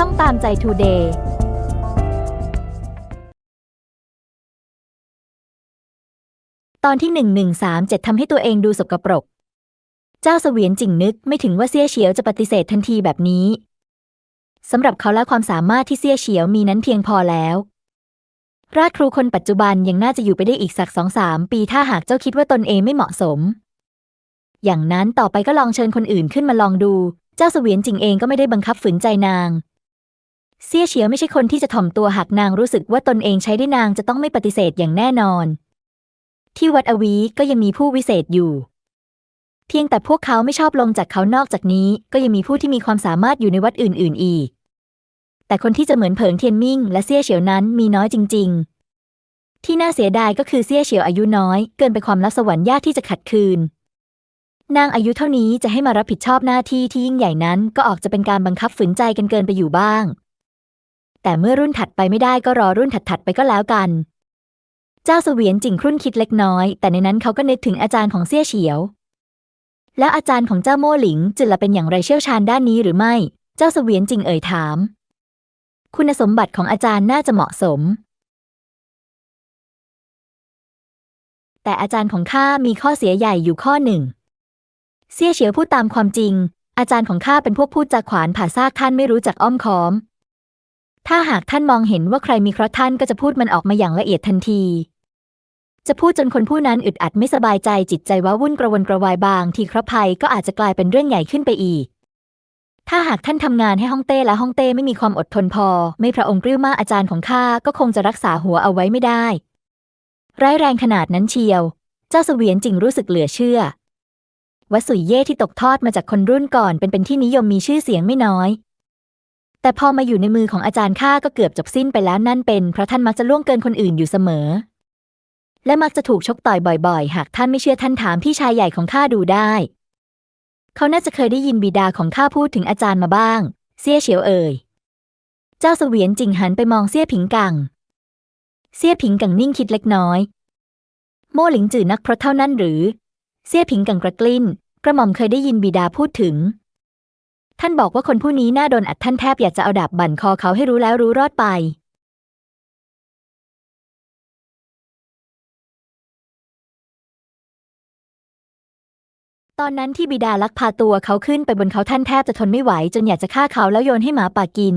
ช่องตามใจทูเดย์ตอนที่ 1137ทำให้ตัวเองดูสกปรก เจ้าเสวียนจิงนึกไม่ถึงว่าเซี่ยเฉียวจะปฏิเสธทันทีแบบนี้สำหรับเขาและความสามารถที่เซี่ยเฉียวมีนั้นเพียงพอแล้ว ราชครูคนปัจจุบันยังน่าจะอยู่ไปได้อีกสักสองสามปีถ้าหากเจ้าคิดว่าตนเองไม่เหมาะสม อย่างนั้นต่อไปก็ลองเชิญคนอื่นขึ้นมาลองดู เจ้าเสวียนจิงเองก็ไม่ได้บังคับฝืนใจนาง เซี่ยเฉียวไม่ใช่คนที่จะถ่อมตัวหากนางรู้สึกว่าตนเองใช้ได้นางจะต้องไม่ปฏิเสธอย่างแน่นอน ที่วัดอวีก็ยังมีผู้วิเศษอยู่ เพียงแต่พวกเขาไม่ชอบลงจากเขานอกจากนี้ ก็ยังมีผู้ที่มีความสามารถอยู่ในวัดอื่น ๆ อีก แต่คนที่จะเหมือนเผิงเทียนมิ่ง และเซี่ยเฉียวนั้นมีน้อยจริง ๆ ที่น่าเสียดายก็คือเซี่ยเฉียวอายุน้อย เกินไปความลับสวรรค์ยากที่จะขัดคืนนางอายุเท่านี้จะให้มารับผิดชอบหน้าที่ที่ยิ่งใหญ่นั้น ก็ออกจะเป็นการบังคับฝืนใจกันเกินไปอยู่บ้าง แต่เมื่อรุ่นถัดไปไม่ได้ก็รอรุ่นถัดๆไปก็แล้วกัน เจ้าเสวียนจิงครุ่นคิดเล็กน้อย แต่ในนั้นเขาก็นึกถึงอาจารย์ของเซี่ยเฉียว แล้วอาจารย์ของเจ้าโม่หลิงจึงละเป็นอย่างไรเชี่ยวชาญด้านนี้หรือไม่ เจ้าเสวียนจิงเอ่ยถาม คุณสมบัติของอาจารย์น่าจะเหมาะสม แต่อาจารย์ของข้ามีข้อเสียใหญ่อยู่ข้อหนึ่งเซี่ยเฉียวพูดตามความจริงอาจารย์ของข้าเป็นพวกพูดจาขวานผ่าซากท่านไม่รู้จักอ้อมค้อม ถ้าหากท่านมองเห็นว่าใครมีเคราะห์ท่านก็จะพูดมันออกมาอย่างละเอียดทันที จะพูดจนคนผู้นั้นอึดอัดไม่สบายใจจิตใจว้าวุ่นกระวนกระวายบาง ทีเคราะห์ภัยก็อาจจะกลายเป็นเรื่องใหญ่ขึ้นไปอีก ถ้าหากท่านทำงานให้ฮ่องเต้และฮ่องเต้ไม่มีความอดทนพอ ไม่พระองค์กริ้วมาอาจารย์ของข้าก็คงจะรักษาหัวเอาไว้ไม่ได้ ร้ายแรงขนาดนั้นเชียว เจ้าเสวียนจริงรู้สึกเหลือเชื่อวัดสุยเย่ที่ตกทอดมาจากคนรุ่นก่อนเป็นเป็นที่นิยมมีชื่อเสียงไม่น้อย แต่พอมาอยู่ในมือของอาจารย์ข้าก็เกือบจบสิ้นไปแล้วนั่นเป็นเพราะท่านมักจะล่วงเกินคนอื่นอยู่เสมอ และมักจะถูกชกต่อยบ่อย ๆ หากท่านไม่เชื่อท่านถามพี่ชายใหญ่ของข้าดูได้ เขาน่าจะเคยได้ยินบิดาของข้าพูดถึงอาจารย์มาบ้างเซี่ยเฉียวเอ่ย เจ้าเสวียนจิงหันไปมองเซี่ยผิงกังเซี่ยผิงกังนิ่งคิดเล็กน้อย โม่หลิงจื่อนักพราะเท่านั้นหรือเซี่ยผิงกังกระกลิ้น กระหม่อมเคยได้ยินบิดาพูดถึง ท่านบอกว่าคนผู้นี้น่าโดนอัดท่านแทบอยากจะเอาดาบบั่นคอเขาให้รู้แล้วรู้รอดไป ตอนนั้นที่บิดาลักพาตัวเขาขึ้นไปบนเขาท่านแทบจะทนไม่ไหว จนอยากจะฆ่าเขาแล้วโยนให้หมาป่ากิน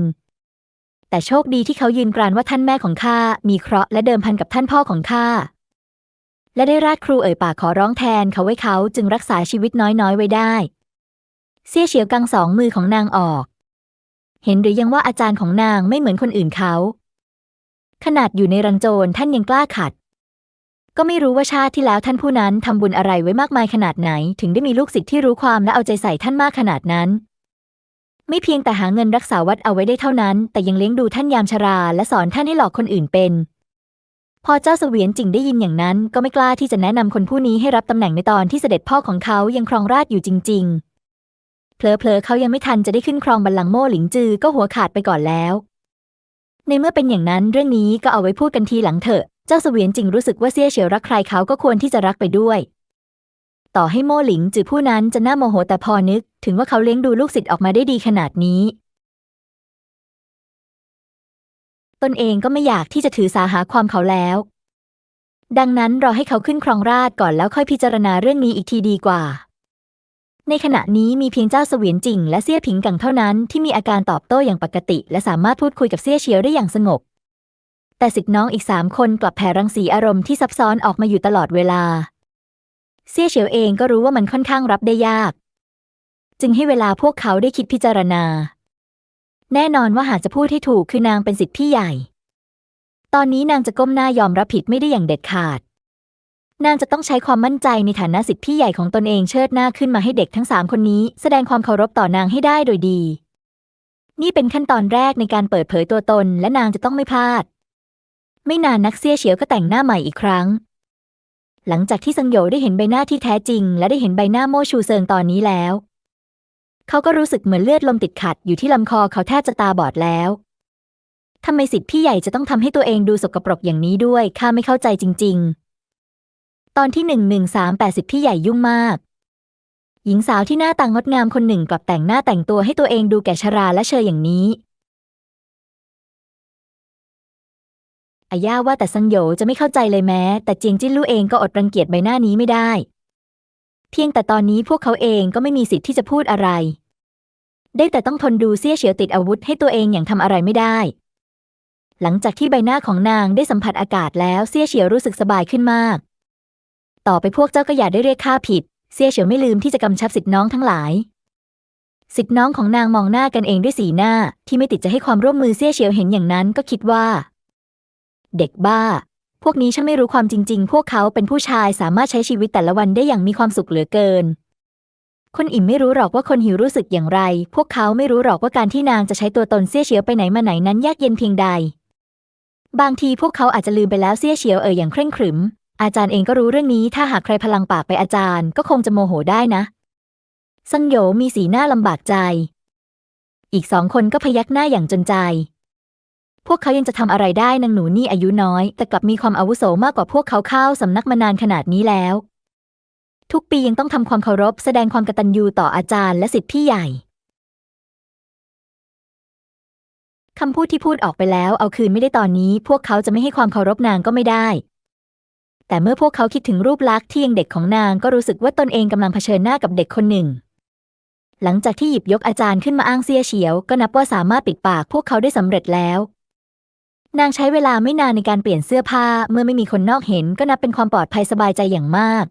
แต่โชคดีที่เขายืนกรานว่าท่านแม่ของข้ามีเคราะห์และเดิมพันกับท่านพ่อของข้าและได้ราชครูเอ่ยปากขอร้องแทนเขาไว้เขาจึงรักษาชีวิตน้อยๆไว้ได้ เซี่ยเฉียวกังสองมือของนางออก เห็นหรือยังว่าอาจารย์ของนางไม่เหมือนคนอื่นเขา ขนาดอยู่ในรังโจรท่านยังกล้าขัด ก็ไม่รู้ว่าชาติที่แล้วท่านผู้นั้นทำบุญอะไรไว้มากมายขนาดไหน ถึงได้มีลูกศิษย์ที่รู้ความและเอาใจใส่ท่านมากขนาดนั้น ไม่เพียงแต่หาเงินรักษาวัดเอาไว้ได้เท่านั้น แต่ยังเลี้ยงดูท่านยามชรา และสอนท่านให้หลอกคนอื่นเป็นพอเจ้าเสวียนจิงได้ยินอย่างนั้น ก็ไม่กล้าที่จะแนะนำคนผู้นี้ให้รับตำแหน่งในตอนที่เสด็จพ่อของเขายังครองราชอยู่จริง ๆ เพลอๆเขายังไม่ทันจะได้ขึ้นครองบัลลังก์โม่หลิงจือก็หัวขาดไปก่อนแล้ว ในเมื่อเป็นอย่างนั้นเรื่องนี้ก็เอาไว้พูดกันทีหลังเถอะ เจ้าเสวียนจิงรู้สึกว่าเซี่ยเฉียวรักใครเขาก็ควรที่จะรักไปด้วย ต่อให้โม่หลิงจือผู้นั้นจะน่าโมโหแต่พอนึก ถึงว่าเขาเลี้ยงดูลูกศิษย์ออกมาได้ดีขนาดนี้ตนเองก็ไม่อยากที่จะถือสาหาความเขาแล้ว ดังนั้นรอให้เขาขึ้นครองราชก่อนแล้วค่อยพิจารณาเรื่องนี้อีกทีดีกว่า ในขณะนี้มีเพียงเจ้าเสวียนจิงและเซี่ยผิงกังเท่านั้นที่มีอาการตอบโต้อย่างปกติ และสามารถพูดคุยกับเซี่ยเฉียวได้อย่างสงบ แต่สิทธิน้องอีกสามคนกลับแผ่รังสีอารมณ์ที่ซับซ้อนออกมาอยู่ตลอดเวลา เซี่ยเฉียวเองก็รู้ว่ามันค่อนข้างรับได้ยาก จึงให้เวลาพวกเขาได้คิดพิจารณา แน่นอนว่าหากจะพูดให้ถูกคือนางเป็นสิทธิพี่ใหญ่ ตอนนี้นางจะก้มหน้ายอมรับผิดไม่ได้อย่างเด็ดขาด นางจะต้องใช้ความมั่นใจในฐานะสิทธิพี่ใหญ่ของตนเองเชิดหน้าขึ้นมาให้เด็กทั้งสามคนนี้ แสดงความเคารพต่อนางให้ได้โดยดี นี่เป็นขั้นตอนแรกในการเปิดเผยตัวตนและนางจะต้องไม่พลาด ไม่นานนักเซี่ยเฉียวก็แต่งหน้าใหม่อีกครั้ง หลังจากที่ซังโยได้เห็นใบหน้าที่แท้จริง และได้เห็นใบหน้าโมชูเซิงตอนนี้แล้ว เขาก็รู้สึกเหมือนเลือดลมติดขัดอยู่ที่ลำคอเขาแทบจะตาบอดแล้วทำไมสิทธิพี่ใหญ่จะต้องทำให้ตัวเองดูสกปรกอย่างนี้ด้วยข้าไม่เข้าใจจริง ๆ อนที่ 11380 ที่ใหญ่ยุ่งมาก หญิงสาวที่หน้าตางดงามคนหนึ่งกลับแต่งหน้าแต่งตัวให้ตัวเองดูแก่ชราและเชยอย่างนี้อาย่าว่าแต่ซังโยจะไม่เข้าใจเลยแม้ แต่เจียงจิ้นลู่เองก็อดรังเกียจใบหน้านี้ไม่ได้ เพียงแต่ตอนนี้พวกเขาเองก็ไม่มีสิทธิ์ที่จะพูดอะไร ได้แต่ต้องทนดูเสี่ยเฉียวติดอาวุธให้ตัวเองอย่างทำอะไรไม่ได้ หลังจากที่ใบหน้าของนางได้สัมผัสอากาศแล้วเสี่ยเฉียวรู้สึกสบายขึ้นมาก ต่อไปพวกเจ้าก็อย่าได้เรียกข้าผิดเซี่ยเฉียวไม่ลืมที่จะกำชับสิทธิน้องทั้งหลาย สิทธิน้องของนางมองหน้ากันเองด้วยสีหน้าที่ไม่ติดจะให้ความร่วมมือเซี่ยเฉียวเห็นอย่างนั้นก็คิดว่า เด็กบ้า พวกนี้ฉันไม่รู้ความจริง ๆ พวกเขาเป็นผู้ชายสามารถใช้ชีวิตแต่ละวันได้อย่างมีความสุขเหลือเกิน คนอิ่มไม่รู้หรอกว่าคนหิวรู้สึกอย่างไร พวกเขาไม่รู้หรอกว่าการที่นางจะใช้ตัวตนเซี่ยเฉียวไปไหนมาไหนนั้นยากเย็นเพียงใดบางทีพวกเขาอาจจะลืมไปแล้วเซี่ยเฉียวเอ่ยอย่างเคร่งขรึม อาจารย์เองก็รู้เรื่องนี้ ถ้าหากใครพลังปากไปอาจารย์ก็คงจะโมโหได้นะ ซังโยมีสีหน้าลำบากใจ อีกสองคนก็พยักหน้าอย่างจนใจ พวกเขายังจะทำอะไรได้นางหนูนี่อายุน้อย แต่กลับมีความอาวุโสมากกว่าพวกเขาเข้าสำนักมานานขนาดนี้แล้ว ทุกปียังต้องทำความเคารพ แสดงความกตัญญูต่ออาจารย์และสิทธิพี่ใหญ่คำพูดที่พูดออกไปแล้วเอาคืนไม่ได้ตอนนี้ พวกเขาจะไม่ให้ความเคารพนางก็ไม่ได้ แต่เมื่อพวกเขาคิดถึงรูปลักษณ์ที่ยังเด็กของนางก็รู้สึกว่าตนเองกำลังเผชิญหน้ากับเด็กคนหนึ่ง หลังจากที่หยิบยกอาจารย์ขึ้นมาอ้างเสียเฉียว ก็นับว่าสามารถปิดปากพวกเขาได้สำเร็จแล้ว นางใช้เวลาไม่นานในการเปลี่ยนเสื้อผ้า เมื่อไม่มีคนนอกเห็นก็นับเป็นความปลอดภัยสบายใจอย่างมาก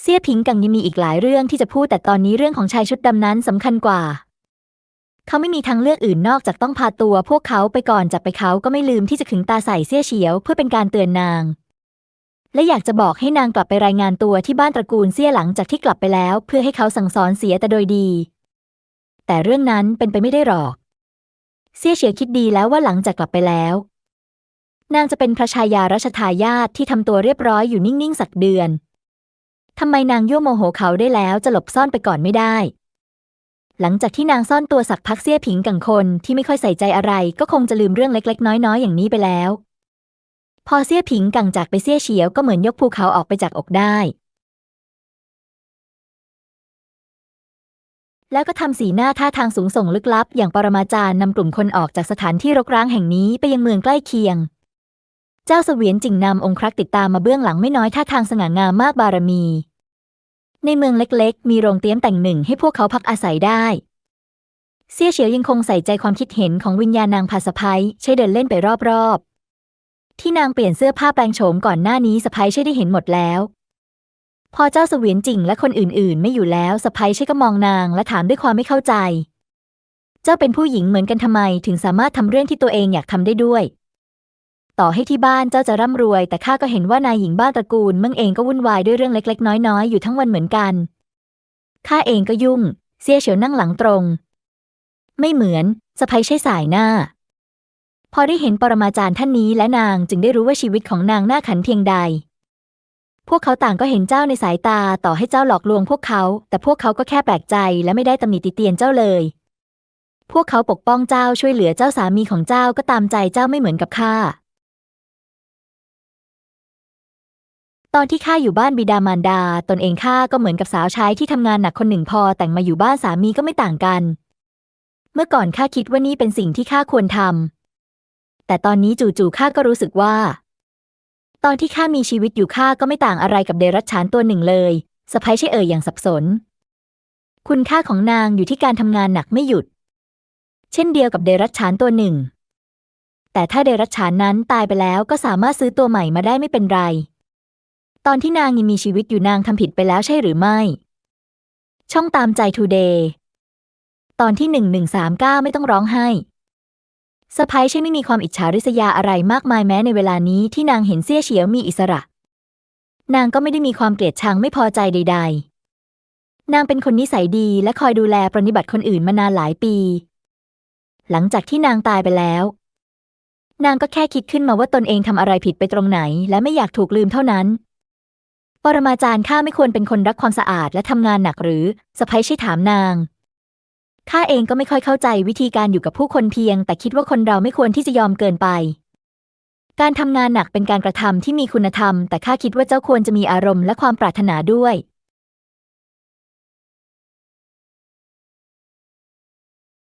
เสี่ยผิงกังยังมีอีกหลายเรื่องที่จะพูดแต่ตอนนี้เรื่องของชายชุดดำนั้นสำคัญกว่า เขาไม่มีทางเลือกอื่นนอกจากต้องพาตัวพวกเขาไปก่อนจากไปเขาก็ไม่ลืมที่จะขึงตาใส่เสี้ยเฉียวเพื่อเป็นการเตือนนาง และอยากจะบอกให้นางกลับไปรายงานตัวที่บ้านตระกูลเสี้ยหลังจากที่กลับไปแล้ว เพื่อให้เขาสั่งสอนเสียแต่โดยดี แต่เรื่องนั้นเป็นไปไม่ได้หรอกเสี้ยเฉียวคิดดีแล้วว่าหลังจากกลับไปแล้ว นางจะเป็นพระชายารัชทายาทที่ทำตัวเรียบร้อยอยู่นิ่งๆสักเดือนทำไมนางยั่วโมโหเขาได้แล้วจะหลบซ่อนไปก่อนไม่ได้ หลังจากที่นางซ่อนตัวสักพักเสี้ยผิงกังคนที่ไม่ค่อยใส่ใจอะไร ก็คงจะลืมเรื่องเล็กๆ น้อยๆ อย่างนี้ไปแล้ว พอเสี้ยผิงกังจากไปเสี้ยเฉียวก็เหมือนยกภูเขาออกไปจากอกได้ แล้วก็ทำสีหน้าท่าทางสูงส่งลึกลับ อย่างปรมาจารย์นำกลุ่มคนออกจากสถานที่รกร้างแห่งนี้ไปยังเมืองใกล้เคียง เจ้าเสวียนจิงนำองครักษ์ติดตามมาเบื้องหลังไม่น้อยท่าทางสง่างามมากบารมี ในเมืองเล็กๆ มีโรงเตี้ยมแต่งหนึ่งให้พวกเขาพักอาศัยได้เสี่ยเฉียวยังคงใส่ใจความคิดเห็นของวิญญาณนางพาสะพ้ยใช้เดินเล่นไปรอบๆ ที่นางเปลี่ยนเสื้อผ้าแปลงโฉมก่อนหน้านี้สะพ้ยใช่ได้เห็นหมดแล้ว พอเจ้าเสวียนจิงและคนอื่น ๆ ไม่อยู่แล้วสะพ้ยใช่ก็มองนางและถามด้วยความไม่เข้าใจ เจ้าเป็นผู้หญิงเหมือนกันทำไมถึงสามารถทำเรื่องที่ตัวเองอยากทำได้ด้วย ต่อให้ที่บ้านเจ้าจะร่ำรวย แต่ข้าก็เห็นว่านายหญิงบ้านตระกูลเมื่งเองก็วุ่นวายด้วยเรื่องเล็ก ๆ น้อย ๆ อยู่ทั้งวันเหมือนกันข้าเองก็ยุ่ง เสียเฉียวนั่งหลังตรง ไม่เหมือนสะพ้ยใช้สายหน้า พอได้เห็นปรมาจารย์ท่านนี้และนางจึงได้รู้ว่าชีวิตของนางน่าขันเพียงใด พวกเขาต่างก็เห็นเจ้าในสายตาต่อให้เจ้าหลอกลวงพวกเขา แต่พวกเขาก็แค่แปลกใจและไม่ได้ตำหนิติเตียนเจ้าเลย พวกเขาปกป้องเจ้าช่วยเหลือเจ้าสามีของเจ้าก็ตามใจเจ้าไม่เหมือนกับข้าตอนที่ข้าอยู่บ้านบิดามารดา ตนเองข้าก็เหมือนกับสาวใช้ที่ทำงานหนักคนหนึ่งพอแต่งมาอยู่บ้านสามีก็ไม่ต่างกัน เมื่อก่อนข้าคิดว่านี่เป็นสิ่งที่ข้าควรทำ แต่ตอนนี้จู่ๆข้าก็รู้สึกว่า ตอนที่ข้ามีชีวิตอยู่ข้าก็ไม่ต่างอะไรกับเดรัจฉานตัวหนึ่งเลยสะพ้ยใช่เอ่ยอย่างสับสน คุณค่าของนางอยู่ที่การทำงานหนักไม่หยุด เช่นเดียวกับเดรัจฉานตัวหนึ่ง แต่ถ้าเดรัจฉานนั้นตายไปแล้วก็สามารถซื้อตัวใหม่มาได้ไม่เป็นไร ตอนที่นางยังมีชีวิตอยู่นางทำผิดไปแล้วใช่หรือไม่ ช่องตามใจทูเดย์ตอนที่หนึ่งหนึ่งสามเก้าไม่ต้องร้องไห้ สะพ้ยใช่ไม่มีความอิจฉาริษยาอะไรมากมายแม้ในเวลานี้ที่นางเห็นเสี่ยเฉียวมีอิสระ นางก็ไม่ได้มีความเกลียดชังไม่พอใจใด ๆ นางเป็นคนนิสัยดีและคอยดูแลปรนนิบัติคนอื่นมานานหลายปี หลังจากที่นางตายไปแล้ว นางก็แค่คิดขึ้นมาว่าตนเองทำอะไรผิดไปตรงไหน และไม่อยากถูกลืมเท่านั้น ปรมาจารย์ข้าไม่ควรเป็นคนรักความสะอาดและทำงานหนักหรือสะพ้ยใช่ถามนาง ข้าเองก็ไม่ค่อยเข้าใจวิธีการอยู่กับผู้คนเพียง แต่คิดว่าคนเราไม่ควรที่จะยอมเกินไป การทำงานหนักเป็นการกระทำที่มีคุณธรรม แต่ข้าคิดว่าเจ้าควรจะมีอารมณ์และความปรารถนาด้วย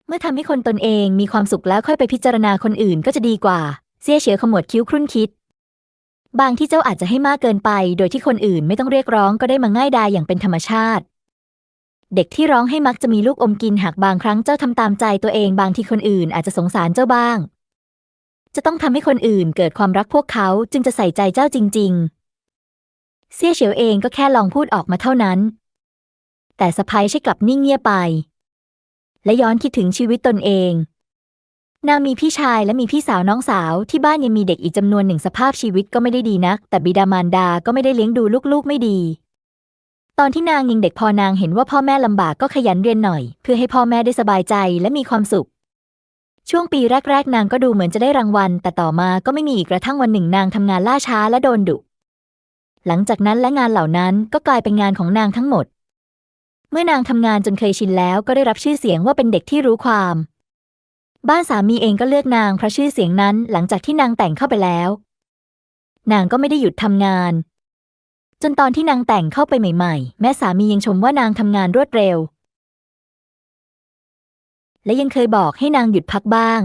เมื่อทำให้คนตนเองมีความสุขแล้วค่อยไปพิจารณาคนอื่นก็จะดีกว่าเซี่ยเฉยขมวดคิ้วครุ่นคิด บางที่เจ้าอาจจะให้มากเกินไป โดยที่คนอื่นไม่ต้องเรียกร้องก็ได้มาง่ายดายอย่างเป็นธรรมชาติ เด็กที่ร้องให้มักจะมีลูกอมกินหากบางครั้งเจ้าทำตามใจตัวเองบางทีคนอื่นอาจจะสงสารเจ้าบ้าง จะต้องทำให้คนอื่นเกิดความรักพวกเขาจึงจะใส่ใจเจ้าจริง ๆเซี่ยเฉียวเองก็แค่ลองพูดออกมาเท่านั้น แต่สะพ้ยใช่กลับนิ่งเงียบไป และย้อนคิดถึงชีวิตตนเอง นางมีพี่ชายและมีพี่สาวน้องสาวที่บ้านยังมีเด็กอีกจำนวนหนึ่งสภาพชีวิตก็ไม่ได้ดีนัก แต่บิดามารดาก็ไม่ได้เลี้ยงดูลูกๆไม่ดี ตอนที่นางยังเด็กพอนางเห็นว่าพ่อแม่ลำบากก็ขยันเรียนหน่อย เพื่อให้พ่อแม่ได้สบายใจและมีความสุข ช่วงปีแรก ๆ นางก็ดูเหมือนจะได้รางวัล แต่ต่อมาก็ไม่มีอีกกระทั่งวันหนึ่งนางทำงานล่าช้าและโดนดุ หลังจากนั้นและงานเหล่านั้นก็กลายเป็นงานของนางทั้งหมด เมื่อนางทำงานจนเคยชินแล้วก็ได้รับชื่อเสียงว่าเป็นเด็กที่รู้ความ บ้านสามีเองก็เลือกนางเพราะชื่อเสียงนั้น หลังจากที่นางแต่งเข้าไปแล้ว นางก็ไม่ได้หยุดทำงาน จนตอนที่นางแต่งเข้าไปใหม่ๆ แม่สามียังชมว่านางทำงานรวดเร็ว และยังเคยบอกให้นางหยุดพักบ้าง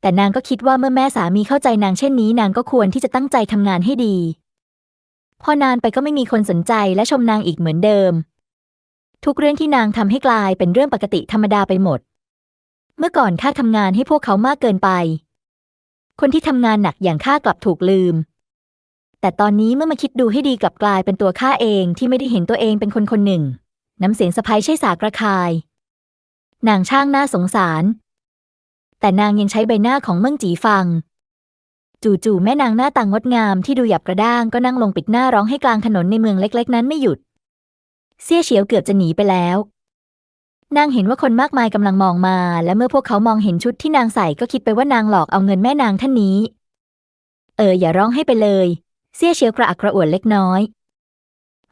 แต่นางก็คิดว่าเมื่อแม่สามีเข้าใจนางเช่นนี้ นางก็ควรที่จะตั้งใจทำงานให้ดี พอนานไปก็ไม่มีคนสนใจและชมนางอีกเหมือนเดิม ทุกเรื่องที่นางทำให้กลายเป็นเรื่องปกติธรรมดาไปหมด เมื่อก่อนข้าทำงานให้พวกเขามากเกินไป คนที่ทำงานหนักอย่างข้ากลับถูกลืม แต่ตอนนี้เมื่อมาคิดดูให้ดีกลับกลายเป็นตัวข้าเองที่ไม่ได้เห็นตัวเองเป็นคนคนหนึ่ง น้ำเสียงสะพ้ยใช่สากระคายนางช่างน่าสงสาร แต่นางยังใช้ใบหน้าของเมิ่งจีฟัง จู่ๆแม่นางหน้าต่างงดงามที่ดูหยับกระด้างก็นั่งลงปิดหน้าร้องให้กลางถนนในเมืองเล็ก ๆ นั้นไม่หยุดเซี่ยเฉียวเกือบจะหนีไปแล้ว นางเห็นว่าคนมากมายกำลังมองมา และเมื่อพวกเขามองเห็นชุดที่นางใส่ก็คิดไปว่านางหลอกเอาเงินแม่นางท่านนี้ เอออย่าร้องให้ไปเลย เซี่ยเฉียวกระอักกระอ่วนเล็กน้อย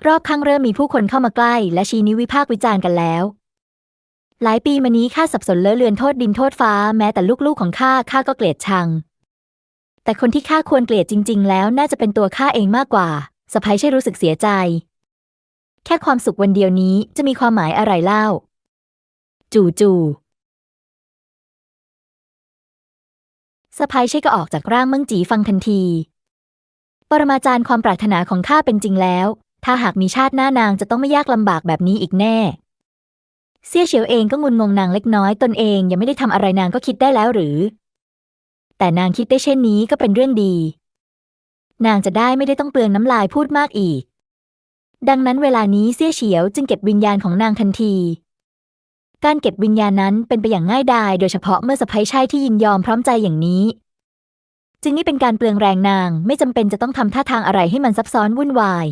รอบข้างเริ่มมีผู้คนเข้ามาใกล้ และชี้นิ้ววิพากษ์วิจารณ์กันแล้ว หลายปีมานี้ข้าสับสนเลอะเลือนโทษดินโทษฟ้าแม้แต่ลูกๆของข้าข้าก็เกลียดชัง แต่คนที่ข้าควรเกลียดจริง ๆ แล้วน่าจะเป็นตัวข้าเองมากกว่าสะพ้ยใช่รู้สึกเสียใจ แค่ความสุขวันเดียวนี้จะมีความหมายอะไรเล่า จู่จู่สะพ้ยใช่ก็ออกจากร่างเมืองจีฟังทันที ปรมาจารย์ความปรารถนาของข้าเป็นจริงแล้ว ถ้าหากมีชาติหน้านางจะต้องไม่ยากลำบากแบบนี้อีกแน่เซี่ยเฉียวเองก็งุนงงนางเล็กน้อยตนเองยังไม่ได้ทำอะไรนางก็คิดได้แล้วหรือ แต่นางคิดได้เช่นนี้ก็เป็นเรื่องดี นางจะได้ไม่ได้ต้องเปลืองน้ำลายพูดมากอีก ดังนั้นเวลานี้เซี่ยเฉียวจึงเก็บวิญญาณของนางทันทีการเก็บวิญญาณนั้นเป็นไปอย่างง่ายดาย โดยเฉพาะเมื่อสะพ้ยใช่ที่ยินยอมพร้อมใจอย่างนี้ จึงนี่เป็นการเปลืองแรงนางไม่จำเป็นจะต้องทำท่าทางอะไรให้มันซับซ้อนวุ่นวาย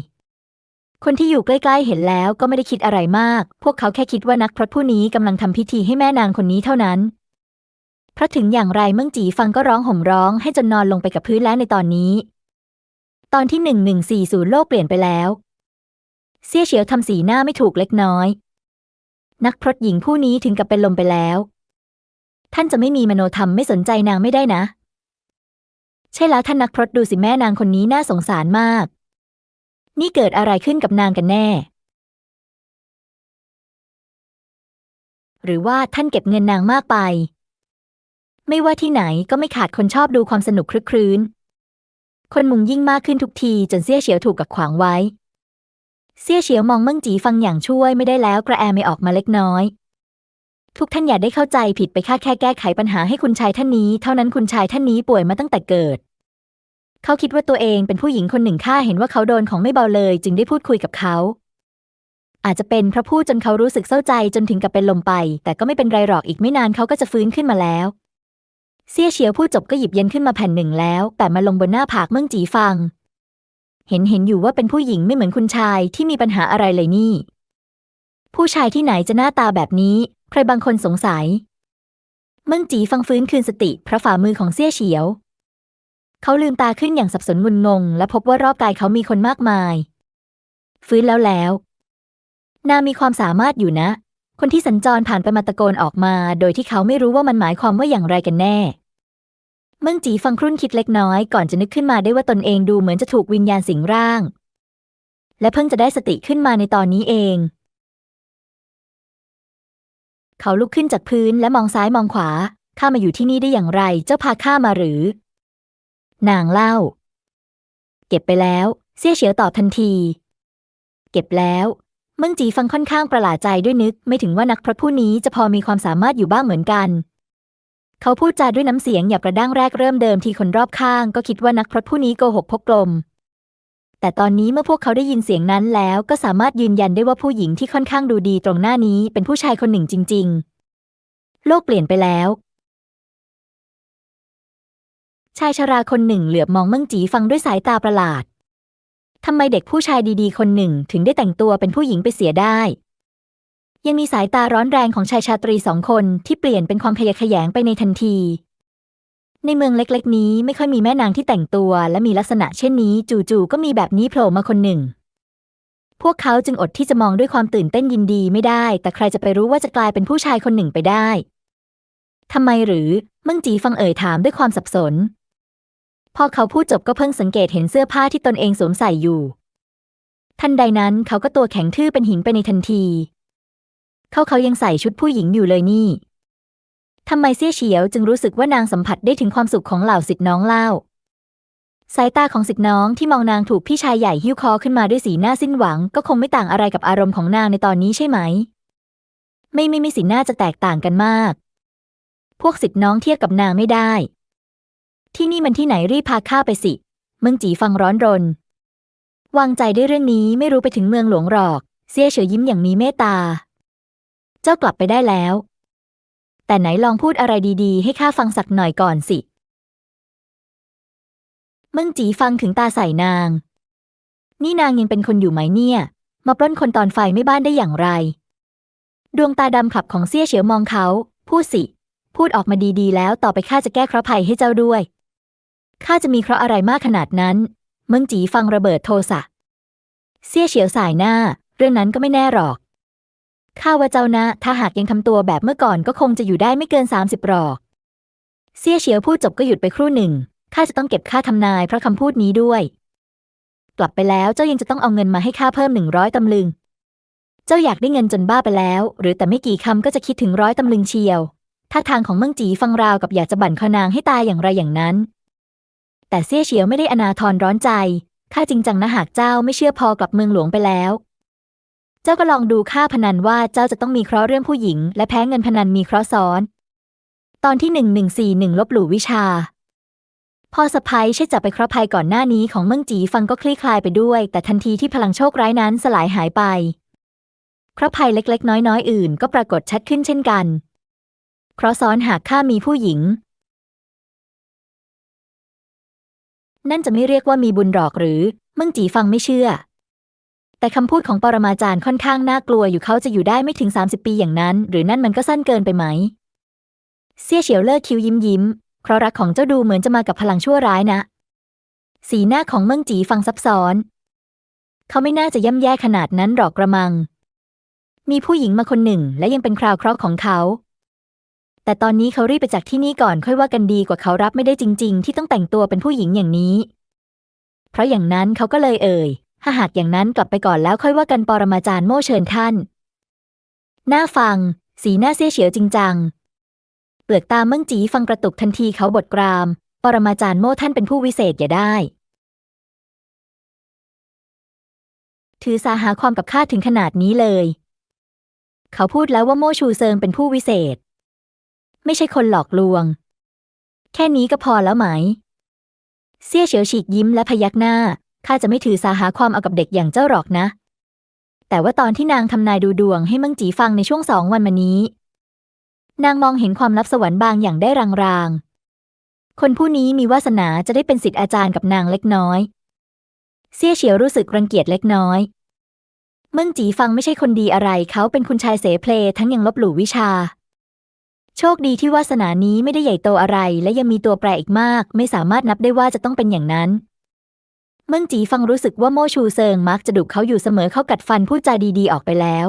คนที่อยู่ใกล้ๆ เห็นแล้วก็ไม่ได้คิดอะไรมาก พวกเขาแค่คิดว่านักพรตผู้นี้กำลังทำพิธีให้แม่นางคนนี้เท่านั้นเพราะถึงอย่างไรเมื่องจีฟังก็ร้องห่มร้องให้จนนอนลงไปกับพื้นแล้วในตอนนี้ ตอนที่หนึ่งหนึ่งสี่ศูนย์โลกเปลี่ยนไปแล้วเซี่ยเฉียวทำสีหน้าไม่ถูกเล็กน้อย นักพรตหญิงผู้นี้ถึงกับเป็นลมไปแล้ว ท่านจะไม่มีมโนธรรมไม่สนใจนางไม่ได้นะ ใช่แล้วท่านนักพรตดูสิแม่นางคนนี้น่าสงสารมาก นี่เกิดอะไรขึ้นกับนางกันแน่ หรือว่าท่านเก็บเงินนางมากไป ไม่ว่าที่ไหนก็ไม่ขาดคนชอบดูความสนุกคลึกครื้น คนมุงยิ่งมากขึ้นทุกทีจนเซี่ยเฉียวถูกกักขวางไว้เซี่ยเฉียวมองเมิ่งจีฟังอย่างช่วยไม่ได้แล้วกระแอไม่ออกมาเล็กน้อย ทุกท่านอย่าได้เข้าใจผิดไปคาแค่แก้ไขปัญหาให้คุณชายท่านนี้ เท่านั้นคุณชายท่านนี้ป่วยมาตั้งแต่เกิด เขาคิดว่าตัวเองเป็นผู้หญิงคนหนึ่งข้าเห็นว่าเขาโดนของไม่เบาเลย จึงได้พูดคุยกับเขา อาจจะเป็นเพราะพูดจนเขารู้สึกเศร้าใจจนถึงกับเป็นลมไป แต่ก็ไม่เป็นไรหรอกอีกไม่นานเขาก็จะฟื้นขึ้นมาแล้วเซี่ยเฉียวพูดจบก็หยิบเย็นขึ้นมาแผ่นหนึ่งแล้ว แต่มาลงบนหน้าผากเมืองจีฟัง เห็นเห็นอยู่ว่าเป็นผู้หญิงไม่เหมือนคุณชายที่มีปัญหาอะไรเลยนี่ ผู้ชายที่ไหนจะหน้าตาแบบนี้ รบางคนสงสัย เมืองจีฟังฟื้นคืนสติเพราะฝ่ามือของเซี่ยเฉียว เขาลืมตาขึ้นอย่างสับสนงุนงง และพบว่ารอบกายเขามีคนมากมาย ฟื้นแล้วแล้ว นามีความสามารถอยู่นะ คนที่สัญจรผ่านไปมาตะโกนออกมา โดยที่เขาไม่รู้ว่ามันหมายความว่าอย่างไรกันแน่ เมืองจีฟังครุ่นคิดเล็กน้อยก่อนจะนึกขึ้นมาได้ว่าตนเองดูเหมือนจะถูกวิญญาณสิงร่าง และเพิ่งจะได้สติขึ้นมาในตอนนี้เอง เขาลุกขึ้นจากพื้นและมองซ้ายมองขวา ข้ามาอยู่ที่นี่ได้อย่างไร เจ้าพาข้ามาหรือ นางเล่า เก็บไปแล้ว เสี่ยเฉียวตอบทันที เก็บแล้วเมืองจีฟังค่อนข้างประหลาดใจด้วยนึก ไม่ถึงว่านักพรตผู้นี้จะพอมีความสามารถอยู่บ้างเหมือนกัน เขาพูดจาด้วยน้ำเสียงหยาบกระด้างแรกเริ่มเดิมทีคนรอบข้างก็คิดว่านักพรตผู้นี้โกหกพกกลม แต่ตอนนี้เมื่อพวกเขาได้ยินเสียงนั้นแล้วก็สามารถยืนยันได้ว่าผู้หญิงที่ค่อนข้างดูดีตรงหน้านี้เป็นผู้ชายคนหนึ่งจริง ๆ โลกเปลี่ยนไปแล้ว ชายชราคนหนึ่งเหลือบมองเมืองจีฟังด้วยสายตาประหลาดทำไมเด็กผู้ชายดีๆ คนหนึ่งถึงได้แต่งตัวเป็นผู้หญิงไปเสียได้ ยังมีสายตาร้อนแรงของชายชาตรีสองคนที่เปลี่ยนเป็นความขยะแขยงไปในทันที ในเมืองเล็กๆ นี้ไม่ค่อยมีแม่นางที่แต่งตัว และมีลักษณะเช่นนี้ จู่ๆก็มีแบบนี้โผล่มาคนหนึ่ง พวกเขาจึงอดที่จะมองด้วยความตื่นเต้นยินดีไม่ได้ แต่ใครจะไปรู้ว่าจะกลายเป็นผู้ชายคนหนึ่งไปได้ทำไมหรือเมืองจีฟังเอ่ยถามด้วยความสับสน พอเขาพูดจบก็เพิ่งสังเกตเห็นเสื้อผ้าที่ตนเองสวมใส่อยู่ ทันใดนั้นเขาก็ตัวแข็งทื่อเป็นหินไปในทันที เขาเขายังใส่ชุดผู้หญิงอยู่เลยนี่ ทำไมเสี่ยเฉียวจึงรู้สึกว่านางสัมผัสได้ถึงความสุขของเหล่าสิทธิน้องเล่า สายตาของสิทธิน้องที่มองนางถูกพี่ชายใหญ่หิ้วคอขึ้นมาด้วยสีหน้าสิ้นหวัง ก็คงไม่ต่างอะไรกับอารมณ์ของนางในตอนนี้ใช่ไหม ไม่ไม่ไม่สีหน้าจะแตกต่างกันมาก พวกสิทธิน้องเทียบกับนางไม่ได้ ที่นี่มันที่ไหนรีบพาข้าไปสิเมืองจีฟังร้อนรน วางใจได้เรื่องนี้ไม่รู้ไปถึงเมืองหลวงหรอก เสี่ยเฉยยิ้มอย่างมีเมตตา เจ้ากลับไปได้แล้ว แต่ไหนลองพูดอะไรดีๆ ให้ข้าฟังสักหน่อยก่อนสิเมืองจีฟังถึงตาใส่นาง นี่นางยังเป็นคนอยู่ไหมเนี่ย มาปล้นคนตอนไฟไม่บ้านได้อย่างไร ดวงตาดำขับของเสี่ยเฉียวมองเขา พูดสิ พูดออกมาดีๆ แล้วต่อไปข้าจะแก้เคราะห์ภัยให้เจ้าด้วย ข้าจะมีเคราะห์อะไรมากขนาดนั้นเมืองจีฟังระเบิดโทสะ เสี่ยเฉียวสายหน้า เรื่องนั้นก็ไม่แน่หรอก ข้าว่าเจ้านะ ถ้าหากยังทำตัวแบบเมื่อก่อนก็คงจะอยู่ได้ไม่เกิน 30หรอก เสี่ยเฉียวพูดจบก็หยุดไปครู่หนึ่ง ข้าจะต้องเก็บค่าทำนายเพราะคำพูดนี้ด้วย กลับไปแล้วเจ้ายังจะต้องเอาเงินมาให้ข้าเพิ่มหนึ่งร้อยตำลึง เจ้าอยากได้เงินจนบ้าไปแล้ว หรือแต่ไม่กี่คำก็จะคิดถึงร้อยตำลึงเชียวท่าทางของเมืองจีฟังราวกับอยากจะบั่นคอนางให้ตายอย่างไรอย่างนั้น แต่เสี่ยเฉียวไม่ได้อนาทรร้อนใจข้าจริงจังนะหากเจ้าไม่เชื่อพอกลับเมืองหลวงไปแล้ว เจ้าก็ลองดูค่าพนันว่าเจ้าจะต้องมีเคราะห์เรื่องผู้หญิง และแพ้เงินพนันมีเคราะห์ซ้อน ตอนที่หนึ่งหนึ่งสี่หนึ่งลบหลู่วิชา พอสะพ้ยใช่จับไปเคราะห์ภัยก่อนหน้านี้ของเมืองจีฟังก็คลี่คลายไปด้วย แต่ทันทีที่พลังโชคร้ายนั้นสลายหายไปเคราะห์ภัยเล็กๆ น้อยๆ อื่น ก็ปรากฏชัดขึ้นเช่นกันเคราะห์ซ้อนหากข้ามีผู้หญิงนั่นจะไม่เรียกว่ามีบุญหรอกหรือมืองจีฟังไม่เชื่อ แต่คำพูดของปรมาจารย์ค่อนข้างน่ากลัวอยู่เขาจะอยู่ได้ไม่ถึง 30 ปีอย่างนั้น หรือนั่นมันก็สั้นเกินไปไหม เสี่ยเฉียวเลิกคิ้วยิ้มยิ้ม เพราะรักของเจ้าดูเหมือนจะมากับพลังชั่วร้ายนะ สีหน้าของเมืองจีฟังซับซ้อน เขาไม่น่าจะย่ำแย่ขนาดนั้นหรอกกระมัง มีผู้หญิงมาคนหนึ่งและยังเป็นคราวเคราะห์ของเขา แต่ตอนนี้เขารีบไปจากที่นี่ก่อนค่อยว่ากันดีกว่าเขารับไม่ได้จริง ๆ ที่ต้องแต่งตัวเป็นผู้หญิงอย่างนี้ เพราะอย่างนั้นเขาก็เลยเอ่ย ถ้าหากอย่างนั้นกลับไปก่อนแล้วค่อยว่ากันปรมาจารย์โม่เชิญท่านหน้าฟัง สีหน้าเสียเฉียวจริงจัง เปลือกตาเมืองจีฟังกระตุกทันทีเขาบทกราม ปรมาจารย์โม่ท่านเป็นผู้วิเศษอย่าได้ ถือสาหาความกับข้าถึงขนาดนี้เลย เขาพูดแล้วว่าโม่ชูเซิงเป็นผู้วิเศษ ไม่ใช่คนหลอกลวง แค่นี้ก็พอแล้วไหม เสี่ยเฉียวฉีกยิ้มและพยักหน้า ข้าจะไม่ถือสาหาความเอากับเด็กอย่างเจ้าหรอกนะ แต่ว่าตอนที่นางทำนายดูดวงให้มืองจีฟังในช่วงสองวันมานี้ นางมองเห็นความลับสวรรค์บางอย่างได้รางๆ คนผู้นี้มีวาสนาจะได้เป็นศิษย์อาจารย์กับนางเล็กน้อย เสี่ยเฉียวรู้สึกรังเกียจเล็กน้อยมืองจีฟังไม่ใช่คนดีอะไร เขาเป็นคุณชายเสเพลทั้งยังลบหลู่วิชา โชคดีที่วาสนานี้ไม่ได้ใหญ่โตอะไร และยังมีตัวแปรอีกมาก ไม่สามารถนับได้ว่าจะต้องเป็นอย่างนั้น เมืองจีฟังรู้สึกว่าโมชูเซิงมักจะดุเขาอยู่เสมอเขากัดฟันพูดจาดีๆออกไปแล้ว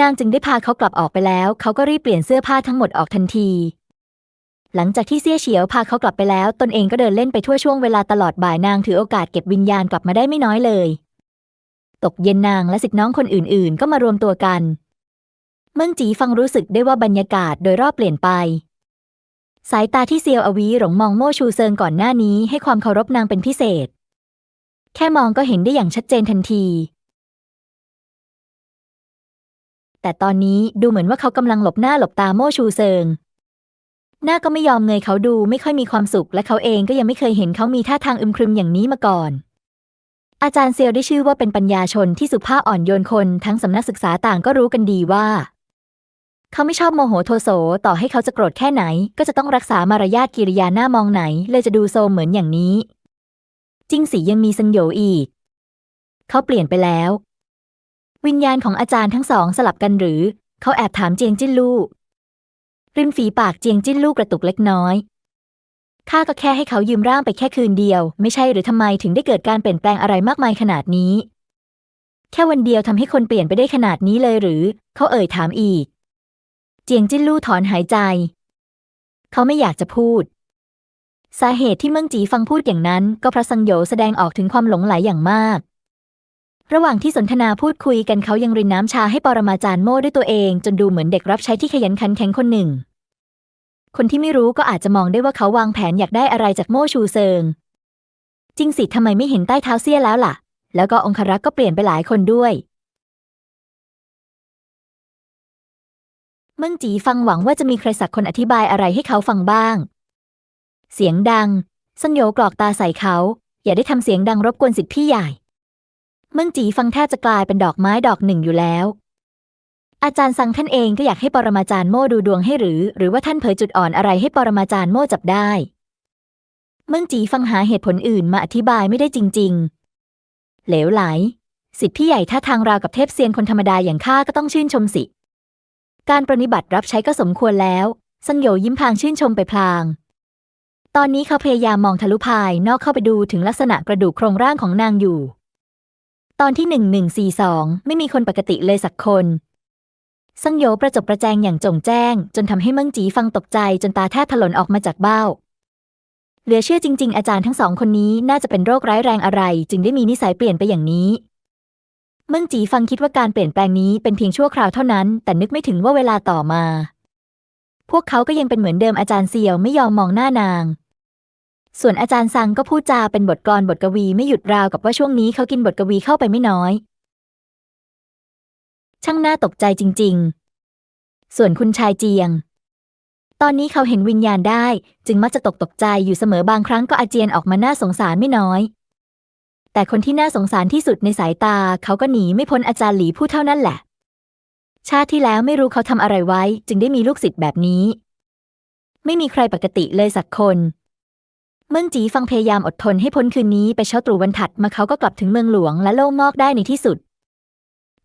นางจึงได้พาเขากลับออกไปแล้ว เขาก็รีบเปลี่ยนเสื้อผ้าทั้งหมดออกทันที หลังจากที่เซี่ยเฉียวพาเขากลับไปแล้ว ตนเองก็เดินเล่นไปทั่วช่วงเวลาตลอดบ่ายนางถือโอกาสเก็บวิญญาณกลับมาได้ไม่น้อยเลย ตกเย็นนางและสิทธิน้องคนอื่น ๆ ก็มารวมตัวกัน เมืองจีฟังรู้สึกได้ว่าบรรยากาศโดยรอบเปลี่ยนไปสายตาที่เซียวอวีหลงมองโม่ชูเซิงก่อนหน้านี้ให้ความเคารพนางเป็นพิเศษ แค่มองก็เห็นได้อย่างชัดเจนทันที แต่ตอนนี้ดูเหมือนว่าเขากำลังหลบหน้าหลบตาโมชูเซิง หน้าก็ไม่ยอมเงยเขาดูไม่ค่อยมีความสุข และเขาเองก็ยังไม่เคยเห็นเขามีท่าทางอึมครึมอย่างนี้มาก่อน อาจารย์เซียวได้ชื่อว่าเป็นปัญญาชนที่สุภาพอ่อนโยนคนทั้งสำนักศึกษาต่างก็รู้กันดีว่า เขาไม่ชอบโมโหโทโสต่อให้เขาจะโกรธแค่ไหน ก็จะต้องรักษามารยาทกิริยาหน้ามองไหน เลยจะดูโซมเหมือนอย่างนี้ จิ้งสียังมีสัญโยอีก เขาเปลี่ยนไปแล้ว วิญญาณของอาจารย์ทั้งสองสลับกันหรือ เขาแอบถามเจียงจิ้นลู่ริมฝีปากเจียงจิ้นลู่กระตุกเล็กน้อยข้าก็แค่ให้เขายืมร่างไปแค่คืนเดียว ไม่ใช่หรือทำไมถึงได้เกิดการเปลี่ยนแปลงอะไรมากมายขนาดนี้ แค่วันเดียวทำให้คนเปลี่ยนไปได้ขนาดนี้เลยหรือ เขาเอ่ยถามอีก เจียงจิ้นลู่ถอนหายใจ เขาไม่อยากจะพูด สาเหตุที่เมืองจีฟังพูดอย่างนั้น ก็เพราะซังโยแสดงออกถึงความหลงไหลอย่างมาก ระหว่างที่สนทนาพูดคุยกันเขายังรินน้ำชาให้ปรมาจารย์โม่ด้วยตัวเอง จนดูเหมือนเด็กรับใช้ที่ขยันขันแข็งคนหนึ่ง คนที่ไม่รู้ก็อาจจะมองได้ว่าเขาวางแผนอยากได้อะไรจากโม่ชูเซิง จริงสิทำไมไม่เห็นใต้เท้าเสี้ยแล้วล่ะ แล้วก็องครักษ์ก็เปลี่ยนไปหลายคนด้วยเมืองจีฟังหวังว่าจะมีใครสักคนอธิบายอะไรให้เขาฟังบ้าง เสียงดัง สัญโยกรอกตาใส่เขา อย่าได้ทำเสียงดังรบกวนสิทธิพี่ใหญ่ เมืองจีฟังแทบจะกลายเป็นดอกไม้ดอกหนึ่งอยู่แล้ว อาจารย์ซังท่านเองก็อยากให้ปรมาจารย์โม่ดูดวงให้หรือ หรือว่าท่านเผยจุดอ่อนอะไรให้ปรมาจารย์โม่จับได้ เมืองจีฟังหาเหตุผลอื่นมาอธิบายไม่ได้จริง ๆ เหลวไหล สิทธิพี่ใหญ่ท่าทางราวกับเทพเซียนคนธรรมดาอย่างข้าก็ต้องชื่นชมสิ การปฏิบัติรับใช้ก็สมควรแล้วซังโยยิ้มพางชื่นชมไปพลาง ตอนนี้เขาพยายามมองทะลุภายนอกเข้าไปดูถึงลักษณะกระดูกโครงร่างของนางอยู่ ตอนที่หนึ่งหนึ่งสี่สองไม่มีคนปกติเลยสักคนซังโยประจบประแจงอย่างจงแจ้ง จนทำให้เมืองจีฟังตกใจจนตาแทบถลนออกมาจากเบ้า เหลือเชื่อจริง ๆ อาจารย์ทั้งสองคนนี้น่าจะเป็นโรคร้ายแรงอะไร จึงได้มีนิสัยเปลี่ยนไปอย่างนี้เมืองจีฟังคิดว่าการเปลี่ยนแปลงนี้เป็นเพียงชั่วคราวเท่านั้น แต่นึกไม่ถึงว่าเวลาต่อมา พวกเขาก็ยังเป็นเหมือนเดิมอาจารย์เซียวไม่ยอมมองหน้านาง ส่วนอาจารย์ซังก็พูดจาเป็นบทกลอนบทกวีไม่หยุดราวกับว่าช่วงนี้เขากินบทกวีเข้าไปไม่น้อย ช่างน่าตกใจจริง ๆ ส่วนคุณชายเจียง ตอนนี้เขาเห็นวิญญาณได้ จึงมักจะตกตกใจอยู่เสมอบางครั้งก็อาเจียนออกมาน่าสงสารไม่น้อย แต่คนที่น่าสงสารที่สุดในสายตาเขาก็หนีไม่พ้นอาจารย์หลีผู้เท่านั้นแหละ ชาติที่แล้วไม่รู้เขาทำอะไรไว้ จึงได้มีลูกศิษย์แบบนี้ ไม่มีใครปกติเลยสักคน เมืองจีฟังพยายามอดทนให้พ้นคืนนี้ไปเช้าตรู่วันถัดมาเขาก็กลับถึงเมืองหลวงและโล่งมอกได้ในที่สุด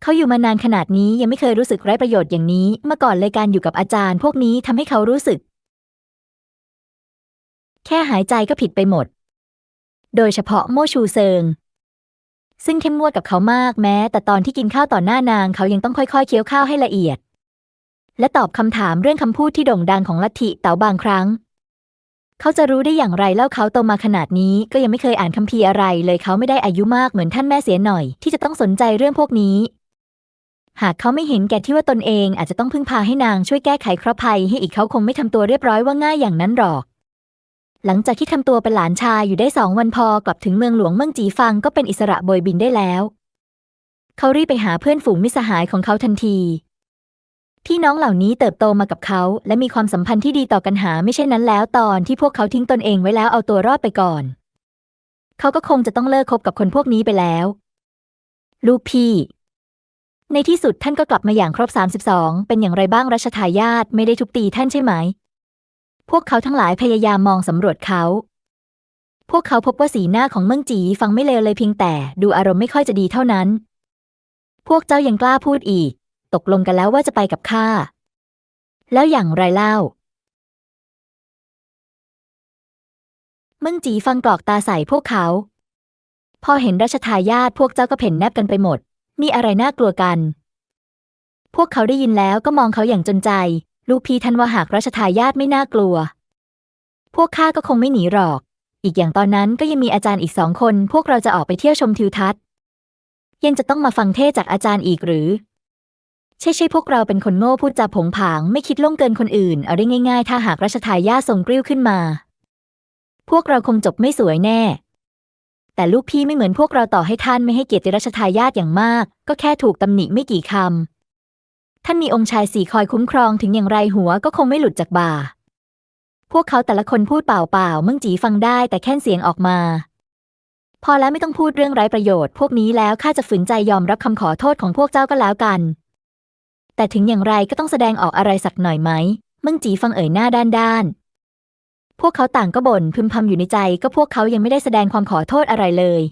เขาอยู่มานานขนาดนี้ยังไม่เคยรู้สึกไร้ประโยชน์อย่างนี้เมื่อก่อนเลยการอยู่กับอาจารย์ พวกนี้ทำให้เขารู้สึก แค่หายใจก็ผิดไปหมด โดยเฉพาะโมชูเซิง ซึ่งเข้มงวดกับเขามากแม้ แต่ตอนที่กินข้าวต่อหน้านางเขายังต้องค่อยๆเคี้ยวข้าวให้ละเอียด และตอบคำถามเรื่องคำพูดที่โด่งดังของลัทธิเต๋าบางครั้ง เขาจะรู้ได้อย่างไรเล่าเขาโตมาขนาดนี้ก็ยังไม่เคยอ่านคัมภีร์อะไร เลยเขาไม่ได้อายุมากเหมือนท่านแม่เสียหน่อย ที่จะต้องสนใจเรื่องพวกนี้ หากเขาไม่เห็นแก่ที่ว่าตนเองอาจจะต้องพึ่งพาให้นางช่วยแก้ไขเคราะห์ภัยให้อีกเขาคงไม่ทำตัวเรียบร้อยว่าง่ายอย่างนั้นหรอก หลังจากที่ทำตัวเป็นหลานชายอยู่ได้สองวันพอกลับถึงเมืองหลวงเมืองจีฟังก็เป็นอิสระโบยบินได้แล้ว เขารีบไปหาเพื่อนฝูงมิสหายของเขาทันที พี่น้องเหล่านี้เติบโตมากับเขา และมีความสัมพันธ์ที่ดีต่อกันหาไม่ใช่นั้นแล้วตอนที่พวกเขาทิ้งตนเองไว้แล้วเอาตัวรอดไปก่อน เขาก็คงจะต้องเลิกคบกับคนพวกนี้ไปแล้ว ลูกพี่ ในที่สุดท่านก็กลับมาอย่างครบ 32 เป็นอย่างไรบ้างรัชทายาทไม่ได้ทุบตีท่านใช่ไหม พวกเขาทั้งหลายพยายามมองสำรวจเขา พวกเขาพบว่าสีหน้าของเมืองจีฟังไม่เลวเลยเพียงแต่ดูอารมณ์ไม่ค่อยจะดีเท่านั้น พวกเจ้ายังกล้าพูดอีก ตกลงกันแล้วว่าจะไปกับข้า แล้วอย่างไรเล่า เมืองจีฟังกรอกตาใส่พวกเขา พอเห็นรัชทายาทพวกเจ้าก็เพ่นแนบกันไปหมดนี่อะไรน่ากลัวกัน พวกเขาได้ยินแล้วก็มองเขาอย่างจนใจ ลูกพีท่านว่าหากรัชทายาทไม่น่ากลัว พวกข้าก็คงไม่หนีหรอก อีกอย่างตอนนั้นก็ยังมีอาจารย์อีกสองคน พวกเราจะออกไปเที่ยวชมทิวทัศน์ยังจะต้องมาฟังเทศจากอาจารย์อีกหรือ ใช่ใช่พวกเราเป็นคนโง่พูดจาผงผาง ไม่คิดล่วงเกินคนอื่น เอาได้ง่าย ๆ ถ้าหากรัชทายาททรงกริ้วขึ้นมา พวกเราคงจบไม่สวยแน่ แต่ลูกพี่ไม่เหมือนพวกเราต่อให้ท่านไม่ให้เกียรติรัชทายาทอย่างมาก ก็แค่ถูกตำหนิไม่กี่คำท่านมีองค์ชายสี่คอยคุ้มครองถึงอย่างไรหัวก็คงไม่หลุดจากบ่า พวกเขาแต่ละคนพูดเปล่าๆเมื่งจีฟังได้แต่แค่เสียงออกมาพอแล้วไม่ต้องพูดเรื่องไร้ประโยชน์พวกนี้แล้วข้าจะฝืนใจยอมรับคำขอโทษของพวกเจ้าก็แล้วกัน แต่ถึงอย่างไรก็ต้องแสดงออกอะไรสักหน่อยไหมเมื่งจีฟังเอ่ยหน้าด้านด้านๆพวกเขาต่างก็บ่นพึมพำอยู่ในใจก็พวกเขายังไม่ได้แสดงความขอโทษอะไรเลย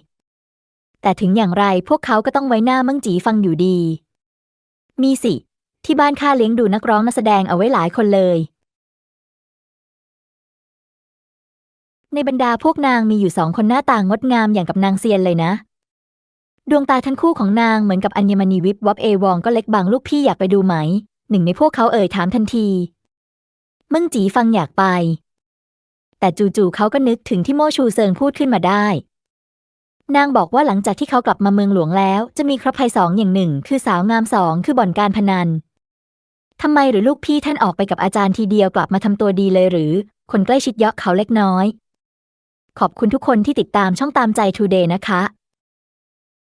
แต่ถึงอย่างไรพวกเขาก็ต้องไว้หน้าเมื่งจีฟังอยู่ดี มีสิ ที่บ้านข้าเลี้ยงดูนักร้องนักแสดงเอาไว้หลายคนเลย ในบรรดาพวกนางมีอยู่สองคนหน้าต่างงดงามอย่างกับนางเซียนเลยนะ ดวงตาทั้งคู่ของนางเหมือนกับอัญมณีวิบวับเอวองก็เล็กบางลูกพี่อยากไปดูไหม หนึ่งในพวกเขาเอ่ยถามทันทีเมิ่งจีฟังอยากไป แต่จู่ๆเขาก็นึกถึงที่โมชูเซิงพูดขึ้นมาได้ นางบอกว่าหลังจากที่เขากลับมาเมืองหลวงแล้ว จะมีครบภัยสองอย่างหนึ่ง คือสาวงามสองคือบ่อนการพนันทำไมหรือลูกพี่ท่านออกไปกับอาจารย์ทีเดียวกลับมาทำตัวดีเลยหรือ คนใกล้ชิดเยาะเขาเล็กน้อย ขอบคุณทุกคนที่ติดตามช่องตามใจ Today นะคะ